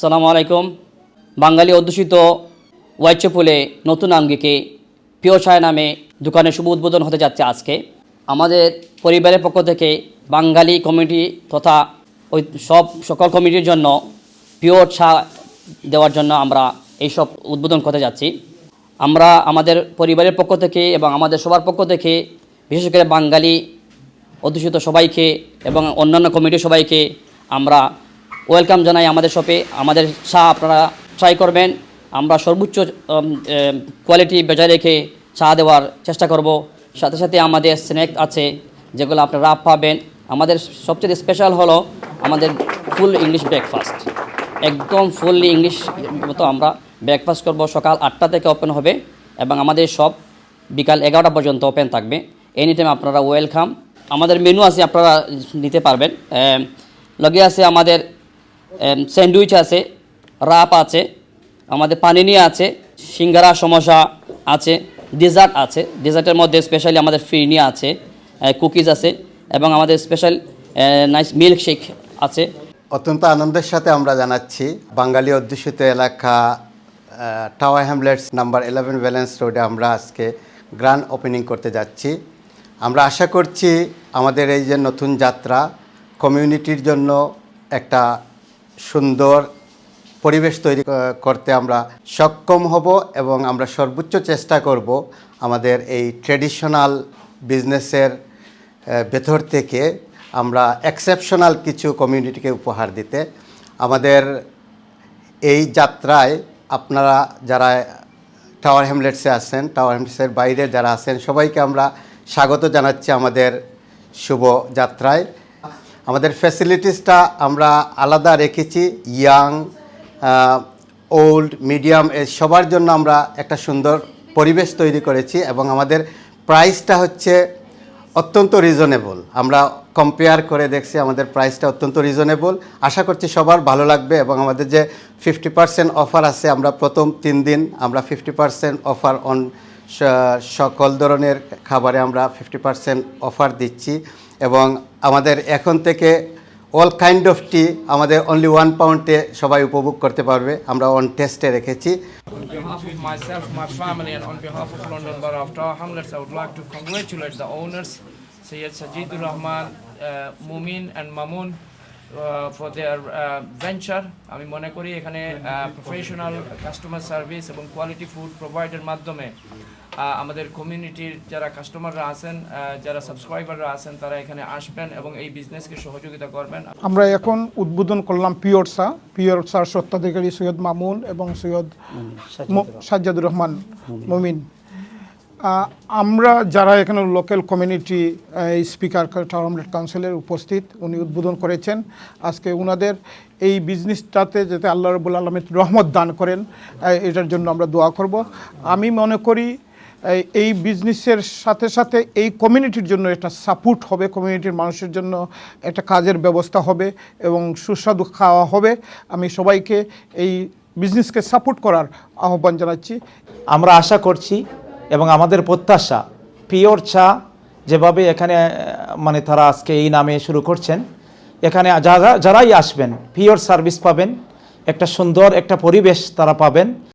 সালামু আলাইকুম। বাঙালি অধ্যুষিত ওয়াইচপুলে নতুন আঙ্গিকে পিও ছায় নামে দোকানে শুভ উদ্বোধন হতে যাচ্ছে আজকে। আমাদের পরিবারের পক্ষ থেকে বাঙালি কমিটি তথা ওই সব সকল কমিটির জন্য পিওর চা দেওয়ার জন্য আমরা এইসব উদ্বোধন করতে যাচ্ছি। আমরা আমাদের পরিবারের পক্ষ থেকে এবং আমাদের সবার পক্ষ থেকে বিশেষ করে বাঙালি অধ্যুষিত সবাইকে এবং অন্যান্য কমিটির সবাইকে আমরা ওয়েলকাম জানাই আমাদের শপে। আমাদের চা আপনারা ট্রাই করবেন। আমরা সর্বোচ্চ কোয়ালিটি বজায় রেখে চা দেওয়ার চেষ্টা করব। সাথে সাথে আমাদের স্ন্যাক আছে, যেগুলো আপনারা পাবেন। আমাদের সবচেয়ে স্পেশাল হলো আমাদের ফুল ইংলিশ ব্রেকফাস্ট একদম ফুললি ইংলিশ মতো আমরা ব্রেকফাস্ট করব। সকাল আটটা থেকে ওপেন হবে এবং আমাদের সব বিকাল এগারোটা পর্যন্ত ওপেন থাকবে। এনি টাইম আপনারা ওয়েলকাম আমাদের মেনু আছে, আপনারা নিতে পারবেন। লগে আছে আমাদের স্যান্ডউইচ আছে রাপ আছে, আমাদের পানিনি আছে, সিঙ্গারা, সমোসা আছে ডেজার্ট আছে। ডেজার্টের মধ্যে স্পেশালি আমাদের ফিরনি আছে কুকিজ আছে, এবং আমাদের স্পেশাল নাইস মিল্ক শেক আছে। অত্যন্ত আনন্দের সাথে আমরা জানাচ্ছি, বাঙালি অধ্যুষিত এলাকা Tower Hamlets number eleven Balance রোডে আমরা আজকে গ্র্যান্ড ওপেনিং করতে যাচ্ছি। আমরা আশা করছি আমাদের এই যে নতুন যাত্রা কমিউনিটির জন্য একটা সুন্দর পরিবেশ তৈরি করতে আমরা সক্ষম হব এবং আমরা সর্বোচ্চ চেষ্টা করব আমাদের এই ট্রেডিশনাল বিজনেসের ভেতর থেকে আমরা এক্সেপশনাল কিছু কমিউনিটিকে উপহার দিতে। আমাদের এই যাত্রায় আপনারা যারা টাওয়ার হ্যামলেটসে আছেন টাওয়ার হ্যামলেটসের বাইরে যারা আছেন, সবাইকে আমরা স্বাগত জানাচ্ছি আমাদের শুভ যাত্রায়। আমাদের ফ্যাসিলিটিসটা আমরা আলাদা রেখেছি ইয়াং ওল্ড মিডিয়াম এ সবার জন্য আমরা একটা সুন্দর পরিবেশ তৈরি করেছি এবং আমাদের প্রাইসটা হচ্ছে অত্যন্ত রিজনেবল আমরা কম্পেয়ার করে দেখছি আমাদের প্রাইসটা অত্যন্ত রিজনেবল আশা করছি সবার ভালো লাগবে এবং আমাদের যে ফিফটি পার্সেন্ট অফার আছে, আমরা প্রথম তিন দিন আমরা ফিফটি পার্সেন্ট অফার অন সকল ধরনের খাবারে আমরা ফিফটি পার্সেন্ট অফার দিচ্ছি। এবং আমাদের এখন থেকে অল কাইন্ড অফ টি আমাদের অনলি ওয়ান পাউন্ডে সবাই উপভোগ করতে পারবে আমরা অন টেস্টে রেখেছি Sayyid Sajidur Rahman, uh, Mumin and Mamun uh, for their uh, venture. আমি মনে করি এখানে প্রফেশনাল কাস্টমার সার্ভিস এবং কোয়ালিটি ফুড প্রোভাইডের মাধ্যমে আমাদের কমিউনিটির যারা কাস্টমাররা আছেন যারা সাবস্ক্রাইবাররা আছেন তারা এখানে আসবেন এবং এই বিজনেসকে সহযোগিতা করবেন। আমরা এখন উদ্বোধন করলাম পিওর চা পিওর চার সত্ত্বাধিকারী সৈয়দ মামুন এবং সৈয়দ ম- সাজ্জাদুর রহমান মমিন। আমরা যারা এখানে লোকাল কমিউনিটি স্পিকার টাউনলেট কাউন্সিলের উপস্থিত উনি উদ্বোধন করেছেন। আজকে ওনাদের এই বিজনেসটাতে যাতে আল্লাহ রবুল আলমের রহমত দান করেন এটার জন্য আমরা দোয়া করব। আমি মনে করি এই- বিজনেসের সাথে সাথে এই কমিউনিটির জন্য একটা সাপোর্ট হবে কমিউনিটির মানুষের জন্য একটা কাজের ব্যবস্থা হবে এবং সুস্বাদু খাওয়া হবে। আমি সবাইকে এই বিজনেসকে সাপোর্ট করার আহ্বান জানাচ্ছি। আমরা আশা করছি এবং আমাদের প্রত্যাশা, পিওর চা যেভাবে এখানে মানে তারা আজকে এই নামে শুরু করছেন, এখানে যারা যারাই আসবেন, পিওর সার্ভিস পাবেন, একটা সুন্দর একটা পরিবেশ তারা পাবেন।